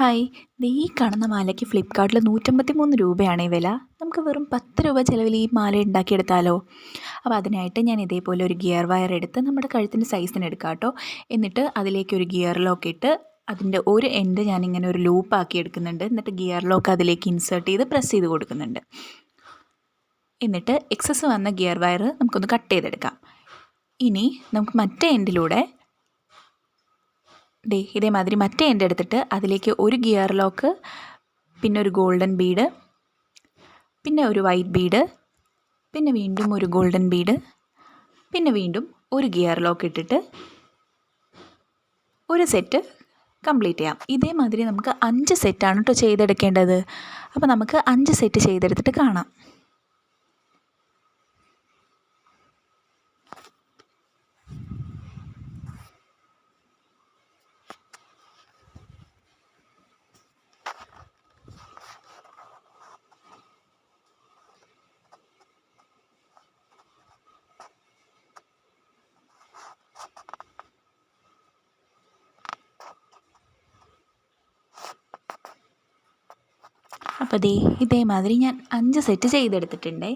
Hi. ഈ കാണുന്ന മാലയ്ക്ക് ഫ്ലിപ്പ്കാർട്ടിൽ നൂറ്റമ്പത്തി മൂന്ന് രൂപയാണ് ഈ വില. നമുക്ക് വെറും പത്ത് രൂപ ചിലവിൽ ഈ മാല ഉണ്ടാക്കിയെടുത്താലോ? അപ്പോൾ അതിനായിട്ട് ഞാൻ ഇതേപോലെ ഒരു ഗിയർ വയർ എടുത്ത് നമ്മുടെ കഴുത്തിന്റെ സൈസിന് എടുക്കാം കേട്ടോ. എന്നിട്ട് അതിലേക്ക് ഒരു ഗിയർ ലോക്ക് ഇട്ട് അതിന്റെ ഒരു എൻഡ് ഞാനിങ്ങനെ ഒരു ലൂപ്പ് ആക്കി എടുക്കുന്നുണ്ട്. എന്നിട്ട് ഗിയർ ലോക്ക് അതിലേക്ക് ഇൻസേർട്ട് ചെയ്ത് പ്രസ് ചെയ്ത് കൊടുക്കുന്നുണ്ട്. എന്നിട്ട് എക്സസ് വന്ന ഗിയർ വയർ നമുക്കൊന്ന് കട്ട് ചെയ്തെടുക്കാം. ഇനി നമുക്ക് മറ്റേ എൻഡിലൂടെ ദേ ഇതേമാതിരി മറ്റേ എന്റെ എടുത്തിട്ട് അതിലേക്ക് ഒരു ഗിയർ ലോക്ക് പിന്നെ ഒരു ഗോൾഡൻ ബീഡ് പിന്നെ ഒരു വൈറ്റ് ബീഡ് പിന്നെ വീണ്ടും ഒരു ഗോൾഡൻ ബീഡ് പിന്നെ വീണ്ടും ഒരു ഗിയർ ലോക്ക് ഇട്ടിട്ട് ഒരു സെറ്റ് കംപ്ലീറ്റ് ചെയ്യാം. ഇതേമാതിരി നമുക്ക് അഞ്ച് സെറ്റാണ് കേട്ടോ ചെയ്തെടുക്കേണ്ടത്. അപ്പോൾ നമുക്ക് അഞ്ച് സെറ്റ് ചെയ്തെടുത്തിട്ട് കാണാം. അപ്പോൾ ദേ ഇതേമാതിരി ഞാൻ അഞ്ച് സെറ്റ് ചെയ്തെടുത്തിട്ടുണ്ട്.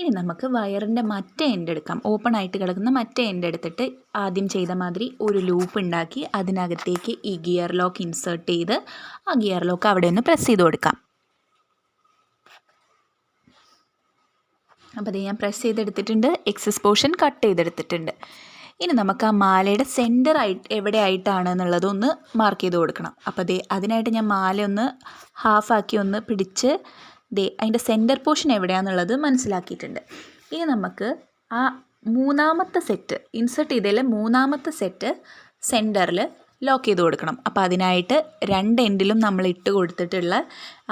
ഇനി നമുക്ക് വയറിന്റെ മറ്റേ എൻഡ് എടുക്കാം. ഓപ്പൺ ആയിട്ട് കിടക്കുന്ന മറ്റേ എൻഡ് എടുത്തിട്ട് ആദ്യം ചെയ്ത മാതിരി ഒരു ലൂപ്പ് ഉണ്ടാക്കി അതിനകത്തേക്ക് ഈ ഗിയർ ലോക്ക് ഇൻസേർട്ട് ചെയ്ത് ആ ഗിയർ ലോക്ക് അവിടെ ഒന്ന് പ്രസ് ചെയ്ത് കൊടുക്കാം. അപ്പോൾ അത് ഞാൻ പ്രസ് ചെയ്തെടുത്തിട്ടുണ്ട്. എക്സസ് പോർഷൻ കട്ട് ചെയ്തെടുത്തിട്ടുണ്ട്. ഇനി നമുക്ക് ആ മാലയുടെ സെന്റർ ആയിട്ട് എവിടെ ആയിട്ടാണ് എന്നുള്ളതൊന്ന് മാർക്ക് ചെയ്ത് കൊടുക്കണം. അപ്പോൾ ദേ അതിനായിട്ട് ഞാൻ മാല ഒന്ന് ഹാഫാക്കി ഒന്ന് പിടിച്ച് ദേ അതിന്റെ സെന്റർ പോർഷൻ എവിടെയാണെന്നുള്ളത് മനസ്സിലാക്കിയിട്ടുണ്ട്. ഇനി നമുക്ക് ആ മൂന്നാമത്തെ സെറ്റ് ഇൻസെർട്ട് ചെയ്തതിൽ മൂന്നാമത്തെ സെറ്റ് സെന്ററിൽ ലോക്ക് ചെയ്ത് കൊടുക്കണം. അപ്പോൾ അതിനായിട്ട് രണ്ട് എൻഡിലും നമ്മൾ ഇട്ട് കൊടുത്തിട്ടുള്ള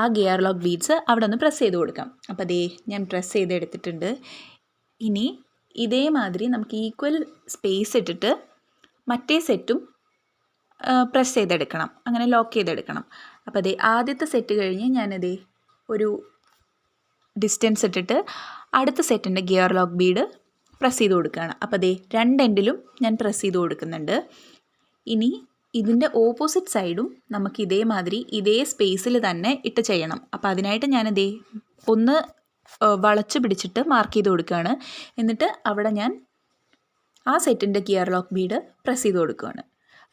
ആ ഗിയർ ലോക്ക് ബീഡ്സ് അവിടെ ഒന്ന് പ്രസ് ചെയ്ത് കൊടുക്കാം. അപ്പോൾ ദേ ഞാൻ പ്രസ് ചെയ്ത് എടുത്തിട്ടുണ്ട് ഇനി ഇതേമാതിരി നമുക്ക് ഈക്വൽ സ്പേസ് ഇട്ടിട്ട് മറ്റേ സെറ്റും പ്രസ് ചെയ്തെടുക്കണം. അങ്ങനെ ലോക്ക് ചെയ്തെടുക്കണം. അപ്പോൾ അതെ ആദ്യത്തെ സെറ്റ് കഴിഞ്ഞ് ഞാനതേ ഒരു ഡിസ്റ്റൻസ് ഇട്ടിട്ട് അടുത്ത സെറ്റിന്റെ ഗിയർ ലോക്ക് ബീഡ് പ്രസ് ചെയ്ത് കൊടുക്കുകയാണ്. അപ്പോൾ അതേ രണ്ട് എൻഡിലും ഞാൻ പ്രസ് ചെയ്ത് കൊടുക്കുന്നുണ്ട്. ഇനി ഇതിന്റെ ഓപ്പോസിറ്റ് സൈഡും നമുക്ക് ഇതേമാതിരി ഇതേ സ്പേസിൽ തന്നെ ഇട്ട് ചെയ്യണം. അപ്പോൾ അതിനായിട്ട് ഞാനിതേ ഒന്ന് വളച്ച് പിടിച്ചിട്ട് മാർക്ക് ചെയ്ത് കൊടുക്കുകയാണ്. എന്നിട്ട് അവിടെ ഞാൻ ആ സെറ്റിന്റെ ഗിയർ ലോക്ക് ബീഡ് പ്രസ് ചെയ്ത് കൊടുക്കുകയാണ്.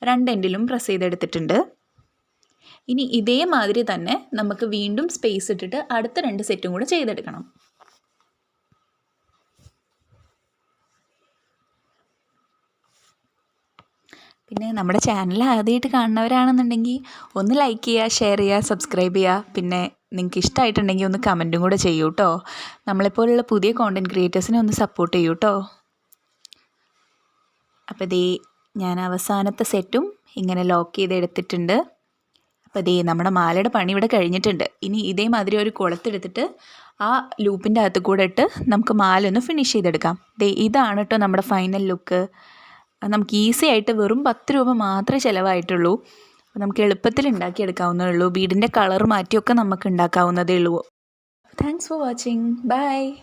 രണ്ട് എൻഡിലും പ്രസ് ചെയ്തെടുത്തിട്ടുണ്ട്. ഇനി ഇതേമാതിരി തന്നെ നമുക്ക് വീണ്ടും സ്പേസ് ഇട്ടിട്ട് അടുത്ത രണ്ട് സെറ്റും കൂടെ ചെയ്തെടുക്കണം. പിന്നെ നമ്മുടെ ചാനൽ ആദ്യമായിട്ട് കാണുന്നവരാണെന്നുണ്ടെങ്കിൽ ഒന്ന് ലൈക്ക് ചെയ്യുക ഷെയർ ചെയ്യുക സബ്സ്ക്രൈബ് ചെയ്യുക പിന്നെ നിങ്ങൾക്ക് ഇഷ്ടമായിട്ടുണ്ടെങ്കിൽ ഒന്ന് കമന്റും കൂടെ ചെയ്യൂ കേട്ടോ നമ്മളെപ്പോലുള്ള പുതിയ കോണ്ടന്റ് ക്രിയേറ്റേഴ്സിനെ ഒന്ന് സപ്പോർട്ട് ചെയ്യൂ കേട്ടോ അപ്പോൾ ഇതേ ഞാൻ അവസാനത്തെ സെറ്റും ഇങ്ങനെ ലോക്ക് ചെയ്ത് എടുത്തിട്ടുണ്ട്. അപ്പോൾ ദേ നമ്മുടെ മാലയുടെ പണി ഇവിടെ കഴിഞ്ഞിട്ടുണ്ട്. ഇനി ഇതേമാതിരി ഒരു കുളത്തെടുത്തിട്ട് ആ ലൂപ്പിന്റെ അകത്ത് കൂടെ ഇട്ട് നമുക്ക് മാല ഒന്ന് ഫിനിഷ് ചെയ്തെടുക്കാം. ദേ ഇതാണ് കേട്ടോ നമ്മുടെ ഫൈനൽ ലുക്ക് നമുക്ക് ഈസി ആയിട്ട് വെറും പത്ത് രൂപ മാത്രമേ ചിലവായിട്ടുള്ളൂ. നമുക്ക് എളുപ്പത്തിൽ ഉണ്ടാക്കിയെടുക്കാവുന്നതേ ഉള്ളൂ. വീടിന്റെ കളർ മാറ്റിയൊക്കെ നമുക്ക് ഉണ്ടാക്കാവുന്നതേ ഉള്ളൂ. Thanks for watching bye